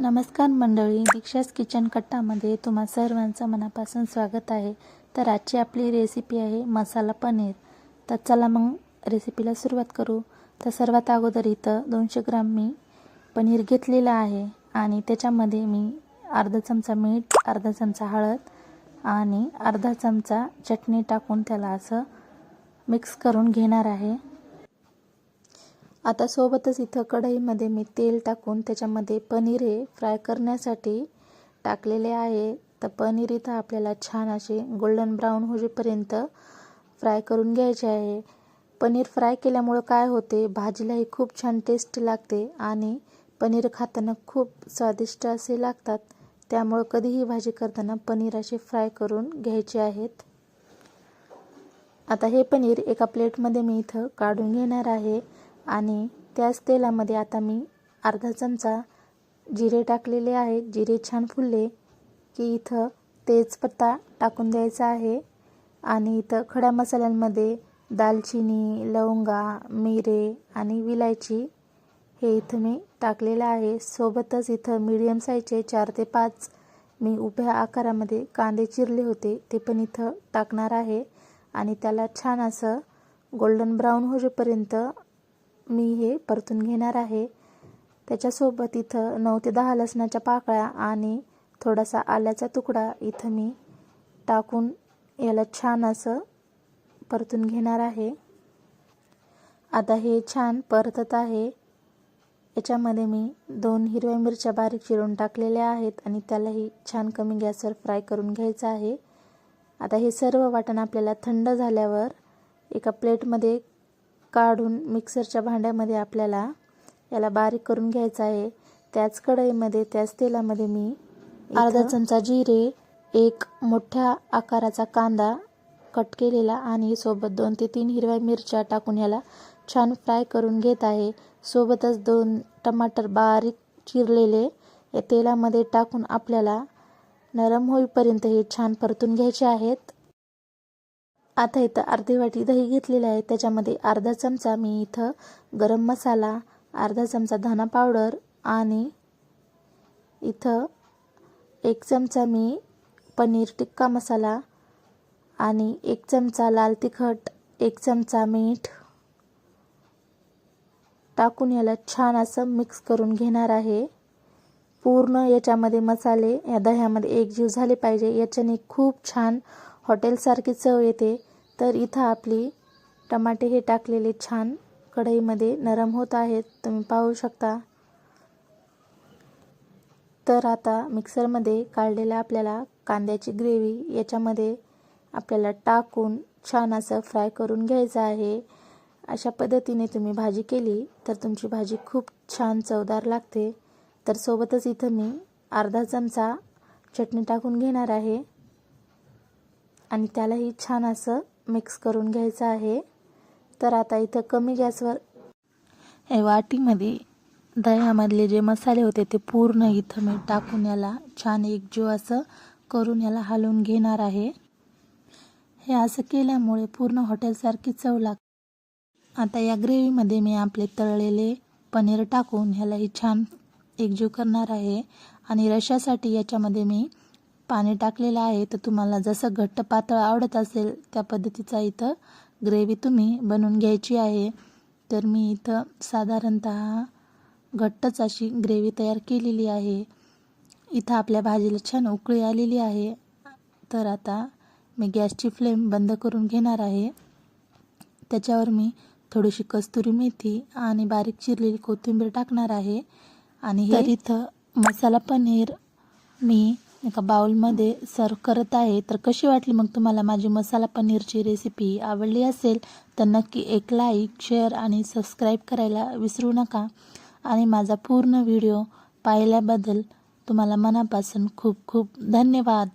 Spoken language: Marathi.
नमस्कार मंडळी दीक्षास किचन कट्टामध्ये तुम्हा सर्वांचं मनापासून स्वागत आहे. तर आजची आपली रेसिपी आहे मसाला पनीर. तर चला मग रेसिपीला सुरुवात करू. तर सर्वात अगोदर इथं दोनशे ग्राम मी पनीर घेतलेलं आहे आणि त्याच्यामध्ये मी अर्धा चमचा मीठ अर्धा चमचा हळद आणि अर्धा चमचा चटणी टाकून त्याला असं मिक्स करून घेणार आहे. आता सोबतच इथं कढईमध्ये मी तेल टाकून त्याच्यामध्ये पनीर हे फ्राय करण्यासाठी टाकलेले आहे. तर पनीर इथं आपल्याला छान असे गोल्डन ब्राऊन होईपर्यंत फ्राय करून घ्यायचे आहे. पनीर फ्राय केल्यामुळं काय होते? भाजीलाही खूप छान टेस्ट लागते आणि पनीर खाताना खूप स्वादिष्ट असे लागतात. त्यामुळं कधीही भाजी करताना पनीर असे फ्राय करून घ्यायचे आहेत. आता हे पनीर एका प्लेटमध्ये मी इथं काढून घेणार आहे. आणि त्याच तेलामध्ये आता मी अर्धा चमचा जिरे टाकलेले आहेत जिरे छान फुलले की इथं तेजपत्ता टाकून द्यायचा आहे. आणि इथं खड्या मसाल्यांमध्ये दालचिनी लवंगा मिरे आणि विलायची हे इथं मी टाकलेलं आहे. सोबतच इथं मीडियम साईजचे चार ते पाच मी उभ्या आकारामध्ये कांदे चिरले होते. ते पण इथं टाकणार आहे. आणि त्याला छान असं गोल्डन ब्राऊन होईपर्यंत मी हे परतून घेणार आहे. त्याच्यासोबत इथं नऊ ते दहा लसणाच्या पाकळ्या आणि थोडासा आल्याचा तुकडा इथं मी टाकून याला छान असं परतून घेणार आहे. आता हे छान परतत आहे. याच्यामध्ये मी दोन हिरव्या मिरच्या बारीक चिरून टाकलेल्या आहेत आणि त्यालाही छान कमी गॅसवर फ्राय करून घ्यायचं आहे. आता हे सर्व वाटण आपल्याला थंड झाल्यावर एका प्लेटमध्ये काढून मिक्सरच्या भांड्यामध्ये आपल्याला याला बारीक करून घ्यायचं आहे. त्याच कढईमध्ये त्याच तेलामध्ये मी अर्धा चमचा जिरे एक मोठ्या आकाराचा कांदा कट केलेला आणि सोबत दोन ते तीन हिरव्या मिरच्या टाकून याला छान फ्राय करून घेत आहे. सोबतच दोन टमाटर बारीक चिरलेले या तेलामध्ये टाकून आपल्याला नरम होईपर्यंत हे छान परतून घ्यायचे आहेत. आता इथं अर्धी वाटी दही घेतलेली आहे. त्याच्यामध्ये अर्धा चमचा मी इथं गरम मसाला अर्धा चमचा धना पावडर आणि इथं एक चमचा मी पनीर टिक्का मसाला आणि एक चमचा लाल तिखट एक चमचा मीठ टाकून याला छान असं मिक्स करून घेणार आहे. पूर्ण याच्यामध्ये मसाले या दह्यामध्ये एकजीव झाले पाहिजे. याच्याने खूप छान हॉटेलसारखी चव येते. तर इथं आपली टमाटे हे टाकलेले छान कढईमध्ये नरम होत आहेत. तुम्ही पाहू शकता. तर आता मिक्सरमध्ये काढलेल्या आपल्याला कांद्याची ग्रेव्ही याच्यामध्ये आपल्याला टाकून छान असं फ्राय करून घ्यायचं आहे. अशा पद्धतीने तुम्ही भाजी केली तर तुमची भाजी खूप छान चवदार लागते. तर सोबतच इथं मी अर्धा चमचा चटणी टाकून घेणार आहे. आणि त्यालाही छान असं मिक्स करून घ्यायचं आहे. तर आता इथं कमी गॅसवर हे वाटीमध्ये दह्यामधले जे मसाले होते ते पूर्ण इथं मी टाकून याला छान एकजीव असं करून याला हलवून घेणार आहे. हे असं केल्यामुळे पूर्ण हॉटेलसारखी चव लागते आता या ग्रेव्हीमध्ये मी आपले तळलेले पनीर टाकून ह्यालाही छान एकजीव करणार आहे. आणि रशासाठी याच्यामध्ये मी पाणी टाकलेलं आहे तर तुम्हाला जसं घट्ट पातळ आवडत असेल त्या पद्धतीचा इथं ग्रेव्ही तुम्ही बनवून घ्यायची आहे. तर मी इथं साधारणत घट्टच अशी ग्रेव्ही तयार केलेली आहे. इथं आपल्या भाजीला छान उकळी आलेली आहे. तर आता मी गॅसची फ्लेम बंद करून घेणार आहे. त्याच्यावर मी थोडीशी कस्तुरी मेथी आणि बारीक चिरलेली कोथिंबीर टाकणार आहे. आणि हे इथं मसाला पनीर मी एका बाउलमध्ये सर्व करत आहे तर कशी वाटली मग तुम्हाला माझी मसाला पनीरची रेसिपी आवडली असेल तर नक्की एक लाईक शेअर आणि सबस्क्राईब करायला विसरू नका. आणि माझा पूर्ण व्हिडिओ पाहिल्याबद्दल तुम्हाला मनापासून खूप खूप धन्यवाद.